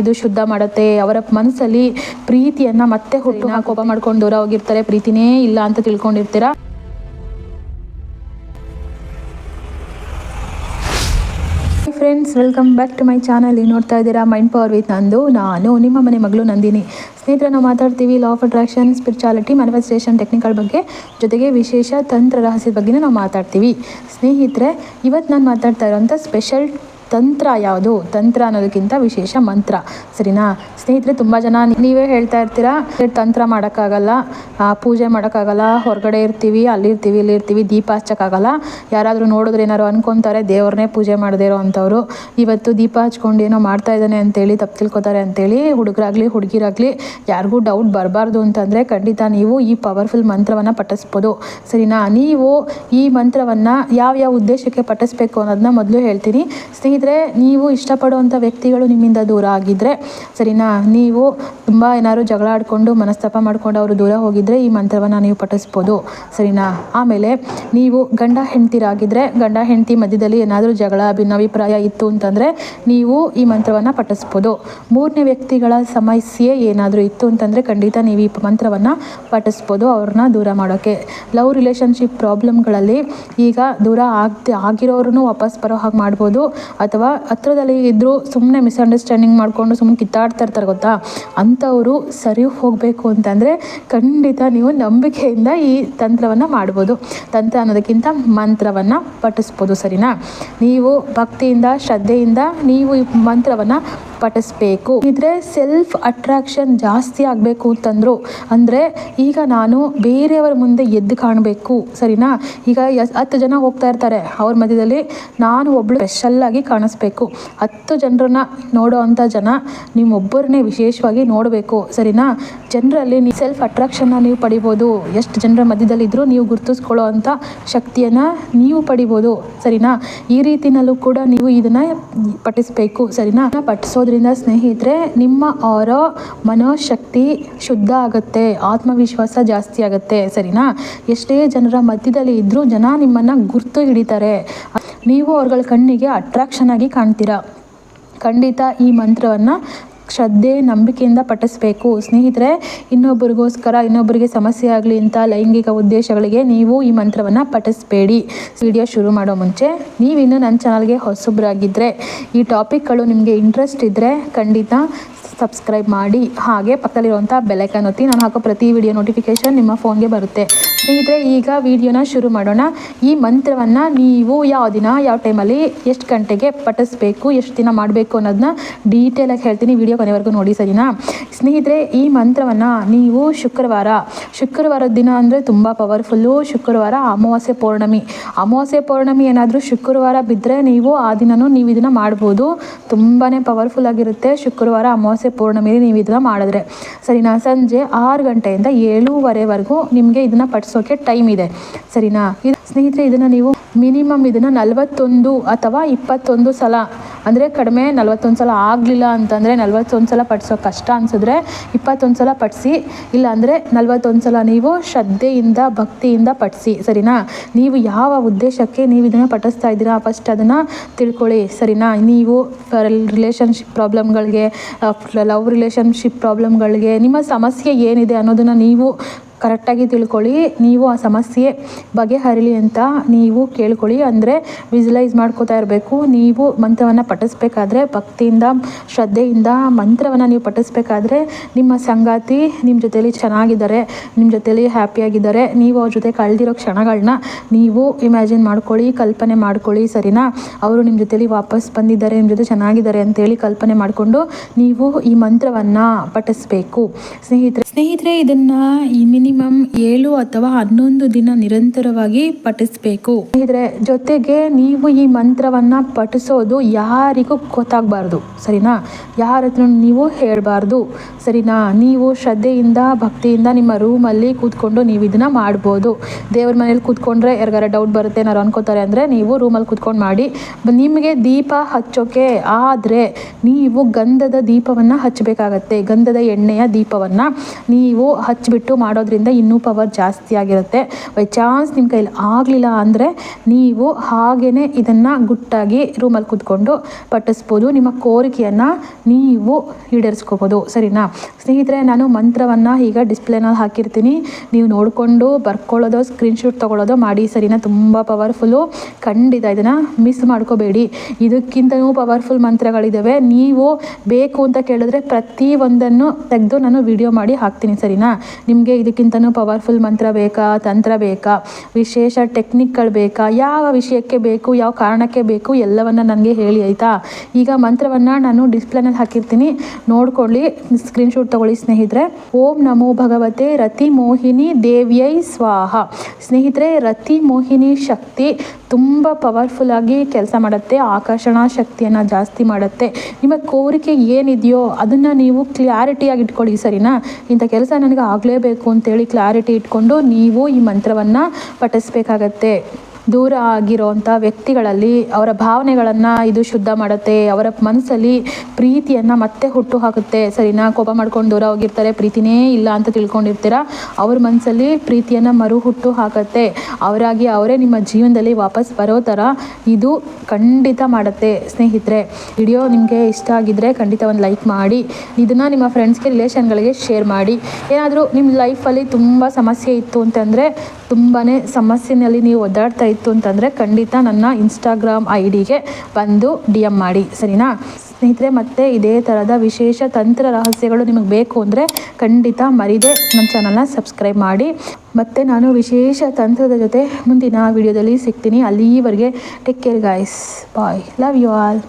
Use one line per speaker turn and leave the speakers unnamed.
ಇದು ಶುದ್ಧ ಮಾಡುತ್ತೆ. ಅವರ ಮನಸ್ಸಲ್ಲಿ ಪ್ರೀತಿಯನ್ನ ಮತ್ತೆ ಹುಟ್ಟು ಕೋಪ ಮಾಡ್ಕೊಂಡು ದೂರ ಹೋಗಿರ್ತಾರೆ ಪ್ರೀತಿನೇ ಇಲ್ಲ ಅಂತ ತಿಳ್ಕೊಂಡಿರ್ತೀರಾ? Friends welcome back to my channel ನೋಡ್ತಾ ಇದ್ದೀರಾ ಮೈಂಡ್ ಪವರ್ ವಿತ್ ನಂದು. ನಾನು ನಿಮ್ಮ ಮನೆ ಮಗಳು ನಂದಿನಿ. ಸ್ನೇಹಿತರೆ ನಾವು ಮಾತಾಡ್ತೀವಿ law of attraction spirituality manifestation technical ಬಗ್ಗೆ. ಜೊತೆಗೆ ವಿಶೇಷ ತಂತ್ರ ರಹಸ್ಯದ ಬಗ್ಗೆ ನಾವು ಮಾತಾಡ್ತೀವಿ. ಸ್ನೇಹಿತರೆ ಇವತ್ತು ನಾನು ಮಾತಾಡ್ತಾ ಇರೋಂಥ ಸ್ಪೆಷಲ್ ತಂತ್ರ ಯಾವುದು? ತಂತ್ರ ಅನ್ನೋದಕ್ಕಿಂತ ವಿಶೇಷ ಮಂತ್ರ. ಸರಿನಾ? ಸ್ನೇಹಿತರೆ, ತುಂಬ ಜನ ನೀವೇ ಹೇಳ್ತಾ ಇರ್ತೀರಾ? ತಂತ್ರ ಮಾಡೋಕ್ಕಾಗಲ್ಲ ಪೂಜೆ ಮಾಡೋಕ್ಕಾಗಲ್ಲ, ಹೊರಗಡೆ ಇರ್ತೀವಿ, ಅಲ್ಲಿರ್ತೀವಿ, ಇಲ್ಲಿರ್ತೀವಿ, ದೀಪ ಹಚ್ಚೋಕ್ಕಾಗಲ್ಲ. ಯಾರಾದರೂ ನೋಡಿದ್ರೆ ಏನಾರು ಅನ್ಕೊತಾರೆ, ದೇವ್ರನ್ನೇ ಪೂಜೆ ಮಾಡದೇ ಇರೋ ಅಂಥವ್ರು. ಇವತ್ತು ದೀಪ ಹಚ್ಕೊಂಡು ಏನೋ ಮಾಡ್ತಾ ಇದ್ದಾನೆ ಅಂತೇಳಿ, ತಪ್ಪು ತಿಳ್ಕೊತಾರೆ ಅಂತೇಳಿ, ಹುಡುಗರಾಗಲಿ, ಹುಡುಗಿರಾಗಲಿ, ಯಾರಿಗೂ ಡೌಟ್ ಬರಬಾರ್ದು ಅಂತಂದರೆ ಖಂಡಿತ ನೀವು ಈ ಪವರ್ಫುಲ್ ಮಂತ್ರವನ್ನು ಪಠಿಸ್ಬೋದು. ಸರಿನಾ? ನೀವು ಈ ಮಂತ್ರವನ್ನು ಯಾವ ಯಾವ ಉದ್ದೇಶಕ್ಕೆ ಪಠಿಸ್ಬೇಕು ಅನ್ನೋದನ್ನ ಮೊದಲು ಹೇಳ್ತೀನಿ. ಸ್ನೇಹಿತರೆ ನೀವು ಇಷ್ಟಪಡುವಂಥ ವ್ಯಕ್ತಿಗಳು ನಿಮ್ಮಿಂದ ದೂರ ಆಗಿದ್ದರೆ ಸರಿನಾ? ನೀವು ತುಂಬ ಏನಾದ್ರು ಜಗಳ ಆಡಿಕೊಂಡು ಮನಸ್ತಾಪ ಮಾಡಿಕೊಂಡು ಅವರು ದೂರ ಹೋಗಿದ್ರೆ ಈ ಮಂತ್ರವನ್ನು ನೀವು ಪಠಿಸ್ಬೋದು, ಸರಿನಾ? ಆಮೇಲೆ ನೀವು ಗಂಡ ಹೆಂಡತಿರಾಗಿದ್ರೆ, ಗಂಡ ಹೆಂಡತಿ ಮಧ್ಯದಲ್ಲಿ ಏನಾದರೂ ಜಗಳ, ಭಿನ್ನಾಭಿಪ್ರಾಯ ಇತ್ತು ಅಂತಂದರೆ ನೀವು ಈ ಮಂತ್ರವನ್ನು ಪಠಿಸ್ಬೋದು. ಮೂರನೇ ವ್ಯಕ್ತಿಗಳ ಸಮಸ್ಯೆ ಏನಾದರೂ ಇತ್ತು ಅಂತಂದರೆ ಖಂಡಿತ ನೀವು ಈ ಮಂತ್ರವನ್ನು ಪಠಿಸ್ಬೋದು ಅವ್ರನ್ನ ದೂರ ಮಾಡೋಕ್ಕೆ ಲವ್ ರಿಲೇಷನ್ಶಿಪ್ ಪ್ರಾಬ್ಲಮ್ಗಳಲ್ಲಿ ಈಗ ದೂರ ಆಗ್ತಿ ಆಗಿರೋರು ವಾಪಸ್ ಬರೋ ಹಾಗೆ ಮಾಡ್ಬೋದು. ಅಥವಾ ಹತ್ರದಲ್ಲಿ ಇದ್ದರೂ ಸುಮ್ಮನೆ ಮಿಸ್ಅಂಡರ್ಸ್ಟ್ಯಾಂಡಿಂಗ್ ಮಾಡಿಕೊಂಡು ಸುಮ್ಮನೆ ಕಿತ್ತಾಡ್ತಾ ಇರ್ತಾರೆ ಗೊತ್ತಾ? ಅಂಥವರು ಸರಿ ಹೋಗಬೇಕು ಅಂತಂದರೆ ಖಂಡಿತ ನೀವು ನಂಬಿಕೆಯಿಂದ ಈ ತಂತ್ರವನ್ನು ಮಾಡ್ಬೋದು. ತಂತ್ರ ಅನ್ನೋದಕ್ಕಿಂತ ಮಂತ್ರವನ್ನು ಪಠಿಸ್ಬೋದು ಸರಿನಾ? ನೀವು ಭಕ್ತಿಯಿಂದ, ಶ್ರದ್ಧೆಯಿಂದ ನೀವು ಈ ಮಂತ್ರವನ್ನು ಪಠಿಸ್ಬೇಕು ಇದ್ರೆ ಸೆಲ್ಫ್ ಅಟ್ರಾಕ್ಷನ್ ಜಾಸ್ತಿ ಆಗಬೇಕು ಅಂತಂದ್ರು. ಅಂದರೆ ಈಗ ನಾನು ಬೇರೆಯವರ ಮುಂದೆ ಎದ್ದು ಕಾಣಬೇಕು. ಸರಿನಾ? ಈಗ ಹತ್ತು ಜನ ಹೋಗ್ತಾ ಇರ್ತಾರೆ. ಅವ್ರ ಮಧ್ಯದಲ್ಲಿ ನಾನು ಒಬ್ಳು ಸ್ಪೆಷಲ್ ಆಗಿ ಕಾಣಿಸ್ಬೇಕು. ಹತ್ತು ಜನರನ್ನ ನೋಡೋ ಅಂಥ ಜನ ನಿಮ್ಮೊಬ್ಬರನ್ನೇ ವಿಶೇಷವಾಗಿ ನೋಡಬೇಕು. ಸರಿನಾ? ಜನರಲ್ಲಿ ನೀವು ಸೆಲ್ಫ್ ಅಟ್ರಾಕ್ಷನ್ನ ನೀವು ಪಡಿಬೋದು. ಎಷ್ಟು ಜನರ ಮಧ್ಯದಲ್ಲಿ ಇದ್ರೂ ನೀವು ಗುರುತಿಸ್ಕೊಳ್ಳೋ ಅಂಥ ಶಕ್ತಿಯನ್ನು ನೀವು ಪಡಿಬೋದು. ಸರಿನಾ? ಈ ರೀತಿನಲ್ಲೂ ಕೂಡ ನೀವು ಇದನ್ನು ಪಠಿಸ್ಬೇಕು. ಸರಿನಾ? ಪಠಿಸೋದ್ರಿಂದ ಸ್ನೇಹಿತರೆ, ನಿಮ್ಮ ಅವರ ಮನೋಶಕ್ತಿ ಶುದ್ಧ ಆಗುತ್ತೆ, ಆತ್ಮವಿಶ್ವಾಸ ಜಾಸ್ತಿ ಆಗುತ್ತೆ, ಸರಿನಾ? ಎಷ್ಟೇ ಜನರ ಮಧ್ಯದಲ್ಲಿ ಇದ್ದರೂ ಜನ ನಿಮ್ಮನ್ನು ಗುರ್ತು ಹಿಡಿತಾರೆ. ನೀವು ಅವ್ರಗಳ ಕಣ್ಣಿಗೆ ಅಟ್ರಾಕ್ಷನ್ ಆಗಿ ಕಾಣ್ತೀರಾ? ಖಂಡಿತ ಈ ಮಂತ್ರವನ್ನು ಶ್ರದ್ಧೆ, ನಂಬಿಕೆಯಿಂದ ಪಠಿಸ್ಬೇಕು. ಸ್ನೇಹಿತರೆ, ಇನ್ನೊಬ್ಬರಿಗೋಸ್ಕರ, ಇನ್ನೊಬ್ಬರಿಗೆ ಸಮಸ್ಯೆ ಆಗಲಿ ಅಂತ ಲೈಂಗಿಕ ಉದ್ದೇಶಗಳಿಗೆ ನೀವು ಈ ಮಂತ್ರವನ್ನು ಪಠಿಸ್ಬೇಡಿ. ವಿಡಿಯೋ ಶುರು ಮಾಡೋ ಮುಂಚೆ, ನೀವಿನ್ನು ನನ್ನ ಚಾನಲ್ಗೆ ಹೊಸಬ್ರಾಗಿದ್ದರೆ ಈ ಟಾಪಿಕ್ಗಳು ನಿಮಗೆ ಇಂಟ್ರೆಸ್ಟ್ ಇದ್ದರೆ ಖಂಡಿತ ಸಬ್ಸ್ಕ್ರೈಬ್ ಮಾಡಿ. ಹಾಗೆ ಪಕ್ಕದಲ್ಲಿರುವಂಥ ಬೆಲೈಕನ್ ಒತ್ತಿ ನಾನು ಹಾಕೋ ಪ್ರತಿ ವಿಡಿಯೋ ನೋಟಿಫಿಕೇಷನ್ ನಿಮ್ಮ ಫೋನ್ಗೆ ಬರುತ್ತೆ. ಸ್ನೇಹಿತರೆ ಈಗ ವಿಡಿಯೋನ ಶುರು ಮಾಡೋಣ. ಈ ಮಂತ್ರವನ್ನು ನೀವು ಯಾವ ದಿನ, ಯಾವ ಟೈಮಲ್ಲಿ ಎಷ್ಟು ಗಂಟೆಗೆ ಪಠಿಸ್ಬೇಕು, ಎಷ್ಟು ದಿನ ಮಾಡಬೇಕು ಅನ್ನೋದನ್ನ ಡೀಟೇಲಾಗಿ ಹೇಳ್ತೀನಿ ವಿಡಿಯೋ ಕೊನೆವರೆಗೂ ನೋಡಿ ಸರಿನಾ? ಸ್ನೇಹಿತರೆ, ಈ ಮಂತ್ರವನ್ನು ನೀವು ಶುಕ್ರವಾರ, ಶುಕ್ರವಾರದ ದಿನ ಅಂದರೆ ತುಂಬ ಪವರ್ಫುಲ್ಲು ಶುಕ್ರವಾರ ಅಮಾವಾಸ್ಯೆ ಪೌರ್ಣಮಿ. ಅಮಾವಾಸ್ಯೆ ಪೌರ್ಣಮಿ ಏನಾದರೂ ಶುಕ್ರವಾರ ಬಿದ್ದರೆ ನೀವು ಆ ದಿನವೂ ನೀವು ಇದನ್ನು ಮಾಡ್ಬೋದು. ತುಂಬಾ ಪವರ್ಫುಲ್ ಆಗಿರುತ್ತೆ ಶುಕ್ರವಾರ ಅಮಾವಾಸ್ಯೆ ಪೌರ್ಣಮಿ ನೀವು ಇದನ್ನು ಮಾಡಿದ್ರೆ. ಸರಿನಾ? ಸಂಜೆ ಆರು ಗಂಟೆಯಿಂದ ಏಳೂವರೆವರೆಗೂ ನಿಮಗೆ ಇದನ್ನು ಪಡಿಸೋಕೆ ಟೈಮ್ ಇದೆ. ಸರಿನಾ? ಇದು ಸ್ನೇಹಿತರೆ ಇದನ್ನು ನೀವು ಮಿನಿಮಮ್ ಇದನ್ನು ನಲವತ್ತೊಂದು ಅಥವಾ ಇಪ್ಪತ್ತೊಂದು ಸಲ ಅಂದರೆ ಕಡಿಮೆ ನಲ್ವತ್ತೊಂದು ಸಲ ಆಗಲಿಲ್ಲ ಅಂತಂದರೆ ನಲ್ವತ್ತೊಂದು ಸಲ ಪಡಿಸೋ ಕಷ್ಟ ಅನಿಸಿದ್ರೆ ಇಪ್ಪತ್ತೊಂದು ಸಲ ಪಡಿಸಿ ಇಲ್ಲ ಅಂದರೆ ನಲ್ವತ್ತೊಂದು ಸಲ ನೀವು ಶ್ರದ್ಧೆಯಿಂದ, ಭಕ್ತಿಯಿಂದ ಪಡಿಸಿ, ಸರಿನಾ? ನೀವು ಯಾವ ಉದ್ದೇಶಕ್ಕೆ ನೀವು ಇದನ್ನು ಪಠಿಸ್ತಾ ಇದ್ದೀರಾ ಫಸ್ಟ್ ಅದನ್ನು ತಿಳ್ಕೊಳ್ಳಿ, ಸರಿನಾ? ನೀವು ರಿಲೇಷನ್ಶಿಪ್ ಪ್ರಾಬ್ಲಮ್ಗಳಿಗೆ ಲವ್ ರಿಲೇಷನ್ಶಿಪ್ ಪ್ರಾಬ್ಲಮ್ಗಳಿಗೆ ನಿಮ್ಮ ಸಮಸ್ಯೆ ಏನಿದೆ ಅನ್ನೋದನ್ನು ನೀವು ಕರೆಕ್ಟಾಗಿ ತಿಳ್ಕೊಳ್ಳಿ, ನೀವು ಆ ಸಮಸ್ಯೆ ಬಗೆಹರಿಲಿ ಅಂತ ನೀವು ಕೇಳ್ಕೊಳ್ಳಿ, ಅಂದರೆ ವಿಜುಲೈಸ್ ಮಾಡ್ಕೋತಾ ಇರಬೇಕು, ನೀವು ಮಂತ್ರವನ್ನು ಪಠಿಸ್ಬೇಕಾದ್ರೆ ಭಕ್ತಿಯಿಂದ, ಶ್ರದ್ಧೆಯಿಂದ ಮಂತ್ರವನ್ನು ನೀವು ಪಠಿಸ್ಬೇಕಾದ್ರೆ ನಿಮ್ಮ ಸಂಗಾತಿ ನಿಮ್ಮ ಜೊತೇಲಿ ಚೆನ್ನಾಗಿದ್ದಾರೆ ನಿಮ್ಮ ಜೊತೇಲಿ ಹ್ಯಾಪಿಯಾಗಿದ್ದಾರೆ, ನೀವು ಅವ್ರ ಜೊತೆ ಕಳೆದಿರೋ ಕ್ಷಣಗಳನ್ನ ನೀವು ಇಮ್ಯಾಜಿನ್ ಮಾಡ್ಕೊಳ್ಳಿ, ಕಲ್ಪನೆ ಮಾಡ್ಕೊಳ್ಳಿ, ಸರಿನಾ? ಅವರು ನಿಮ್ಮ ಜೊತೇಲಿ ವಾಪಸ್ ಬಂದಿದ್ದಾರೆ ನಿಮ್ಮ ಜೊತೆ ಚೆನ್ನಾಗಿದ್ದಾರೆ ಅಂತೇಳಿ ಕಲ್ಪನೆ ಮಾಡಿಕೊಂಡು ನೀವು ಈ ಮಂತ್ರವನ್ನು ಪಠಿಸ್ಬೇಕು. ಸ್ನೇಹಿತರೆ ಸ್ನೇಹಿತರೆ, ಇದನ್ನು ಮಿನಿಮಮ್ ಏಳು ಅಥವಾ ಹನ್ನೊಂದು ದಿನ ನಿರಂತರವಾಗಿ ಪಠಿಸ್ಬೇಕು. ಸ್ನೇಹಿತರೆ, ಜೊತೆಗೆ ನೀವು ಈ ಮಂತ್ರವನ್ನ ಪಠಿಸೋದು ಯಾರಿಗೂ ಗೊತ್ತಾಗಬಾರ್ದು, ಸರಿನಾ? ಯಾರ ಹತ್ರ ನೀವು ಹೇಳಬಾರ್ದು, ಸರಿನಾ? ನೀವು ಶ್ರದ್ಧೆಯಿಂದ, ಭಕ್ತಿಯಿಂದ ನಿಮ್ಮ ರೂಮಲ್ಲಿ ಕೂತ್ಕೊಂಡು ನೀವು ಇದನ್ನ ಮಾಡ್ಬೋದು. ದೇವ್ರ ಮನೇಲಿ ಕೂತ್ಕೊಂಡ್ರೆ ಯಾರಿಗಾರ ಡೌಟ್ ಬರುತ್ತೆ, ಏನಾರು ಅನ್ಕೋತಾರೆ ಅಂದರೆ ನೀವು ರೂಮಲ್ಲಿ ಕೂತ್ಕೊಂಡು ಮಾಡಿ. ನಿಮಗೆ ದೀಪ ಹಚ್ಚೋಕೆ ಆದರೆ ನೀವು ಗಂಧದ ದೀಪವನ್ನು ಹಚ್ಚಬೇಕಾಗತ್ತೆ, ಗಂಧದ ಎಣ್ಣೆಯ ದೀಪವನ್ನು. ನೀವು ಹಚ್ಚಿಬಿಟ್ಟು ಮಾಡೋದ್ರಿಂದ ಇನ್ನೂ ಪವರ್ ಜಾಸ್ತಿ ಆಗಿರುತ್ತೆ. ಬೈ ಚಾನ್ಸ್ ನಿಮ್ಮ ಕೈಲಿ ಆಗಲಿಲ್ಲ ಅಂದರೆ ನೀವು ಹಾಗೇ ಇದನ್ನು ಗುಟ್ಟಾಗಿ ರೂಮಲ್ಲಿ ಕೂತ್ಕೊಂಡು ಪಟ್ಟಿಸ್ಬೋದು ನಿಮ್ಮ ಕೋರಿಕೆಯನ್ನು ನೀವು ಈಡೇರಿಸ್ಕೋಬೋದು. ಸರಿನಾ? ಸ್ನೇಹಿತರೆ, ನಾನು ಮಂತ್ರವನ್ನು ಈಗ ಡಿಸ್ಪ್ಲೇನಲ್ಲಿ ಹಾಕಿರ್ತೀನಿ. ನೀವು ನೋಡಿಕೊಂಡು ಬರ್ಕೊಳ್ಳೋದು ಸ್ಕ್ರೀನ್ಶಾಟ್ ತೊಗೊಳ್ಳೋದು ಮಾಡಿ, ಸರಿನಾ? ತುಂಬ ಪವರ್ಫುಲ್ಲು ಖಂಡಿತ ಇದನ್ನು ಮಿಸ್ ಮಾಡ್ಕೋಬೇಡಿ. ಇದಕ್ಕಿಂತಲೂ ಪವರ್ಫುಲ್ ಮಂತ್ರಗಳಿದ್ದಾವೆ ನೀವು ಬೇಕು ಅಂತ ಕೇಳಿದ್ರೆ ಪ್ರತಿ ಒಂದನ್ನು ತೆಗೆದು ನಾನು ವಿಡಿಯೋ ಮಾಡಿ ಹಾಕ್ತೀನಿ ಸರಿನಾ? ನಿಮಗೆ ಇದಕ್ಕಿಂತನೂ ಪವರ್ಫುಲ್ ಮಂತ್ರ ಬೇಕಾ, ತಂತ್ರ ಬೇಕಾ, ವಿಶೇಷ ಟೆಕ್ನಿಕ್ಗಳು ಬೇಕಾ, ಯಾವ ವಿಷಯಕ್ಕೆ ಬೇಕು, ಯಾವ ಕಾರಣಕ್ಕೆ ಬೇಕು, ಎಲ್ಲವನ್ನು ನನಗೆ ಹೇಳಿ ಆಯಿತಾ? ಈಗ ಮಂತ್ರವನ್ನು ನಾನು ಡಿಸ್ಪ್ಲೇನಲ್ಲಿ ಹಾಕಿರ್ತೀನಿ. ನೋಡ್ಕೊಳ್ಳಿ ಸ್ಕ್ರೀನ್ಶಾಟ್ ತೊಗೊಳ್ಳಿ ಸ್ನೇಹಿತರೆ. ಓಂ ನಮೋ ಭಗವತೆ ರತಿ ಮೋಹಿನಿ ದೇವ್ಯೈ ಸ್ವಾಹ. ಸ್ನೇಹಿತರೆ, ರತಿ ಮೋಹಿನಿ ಶಕ್ತಿ. ತುಂಬ ಪವರ್ಫುಲ್ ಆಗಿ ಕೆಲಸ ಮಾಡುತ್ತೆ, ಆಕರ್ಷಣಾ ಶಕ್ತಿಯನ್ನು ಜಾಸ್ತಿ ಮಾಡುತ್ತೆ. ನಿಮ್ಮ ಕೋರಿಕೆ ಏನಿದೆಯೋ ಅದನ್ನು ನೀವು ಕ್ಲಾರಿಟಿಯಾಗಿ ಇಟ್ಕೊಳ್ಳಿ ಸರಿನಾ? ಇಂಥ ಕೆಲಸ ನನಗೆ ಆಗಲೇಬೇಕು ಅಂತೇಳಿ ಕ್ಲಾರಿಟಿ ಇಟ್ಕೊಂಡು ನೀವು ಈ ಮಂತ್ರವನ್ನು ಪಠಿಸ್ಬೇಕಾಗತ್ತೆ. ದೂರ ಆಗಿರೋವಂಥ ವ್ಯಕ್ತಿಗಳಲ್ಲಿ ಅವರ ಭಾವನೆಗಳನ್ನು ಇದು ಶುದ್ಧ ಮಾಡುತ್ತೆ, ಅವರ ಮನಸ್ಸಲ್ಲಿ ಪ್ರೀತಿಯನ್ನು ಮತ್ತೆ ಹುಟ್ಟು ಹಾಕುತ್ತೆ. ಸರಿನಾ? ಕೋಪ ಮಾಡ್ಕೊಂಡು ದೂರ ಹೋಗಿರ್ತಾರೆ, ಪ್ರೀತಿನೇ ಇಲ್ಲ ಅಂತ ತಿಳ್ಕೊಂಡಿರ್ತೀರ? ಅವ್ರ ಮನಸ್ಸಲ್ಲಿ ಪ್ರೀತಿಯನ್ನು ಮರು ಹುಟ್ಟು ಹಾಕುತ್ತೆ. ಅವರಾಗಿ ಅವರೇ ನಿಮ್ಮ ಜೀವನದಲ್ಲಿ ವಾಪಸ್ ಬರೋ ಥರ ಇದು ಖಂಡಿತ ಮಾಡುತ್ತೆ ಸ್ನೇಹಿತರೆ. ವಿಡಿಯೋ ನಿಮಗೆ ಇಷ್ಟ ಆಗಿದ್ದರೆ ಖಂಡಿತ ಒಂದು ಲೈಕ್ ಮಾಡಿ, ಇದನ್ನು ನಿಮ್ಮ ಫ್ರೆಂಡ್ಸ್ಗೆ ರಿಲೇಷನ್ಗಳಿಗೆ ಶೇರ್ ಮಾಡಿ. ಏನಾದರೂ ನಿಮ್ಮ ಲೈಫಲ್ಲಿ ತುಂಬ ಸಮಸ್ಯೆ ಇತ್ತು ಅಂತಂದರೆ ತುಂಬಾ ಸಮಸ್ಯೆಯಲ್ಲಿ ನೀವು ಒದ್ದಾಡ್ತಾ ಇತ್ತು ಅಂತಂದರೆ ಖಂಡಿತ ನನ್ನ ಇನ್ಸ್ಟಾಗ್ರಾಮ್ ಐ ಡಿಗೆ ಬಂದು ಡಿ ಎಂ ಮಾಡಿ, ಸರಿನಾ? ಸ್ನೇಹಿತರೆ, ಮತ್ತೆ ಇದೇ ಥರದ ವಿಶೇಷ ತಂತ್ರ ರಹಸ್ಯಗಳು ನಿಮಗೆ ಬೇಕು ಅಂದರೆ ಖಂಡಿತ ಮರಿದೆ ನನ್ನ ಚಾನಲ್ನ ಸಬ್ಸ್ಕ್ರೈಬ್ ಮಾಡಿ. ಮತ್ತು ನಾನು ವಿಶೇಷ ತಂತ್ರದ ಜೊತೆ ಮುಂದಿನ ವಿಡಿಯೋದಲ್ಲಿ ಸಿಗ್ತೀನಿ. ಅಲ್ಲಿವರೆಗೆ take care guys bye love you all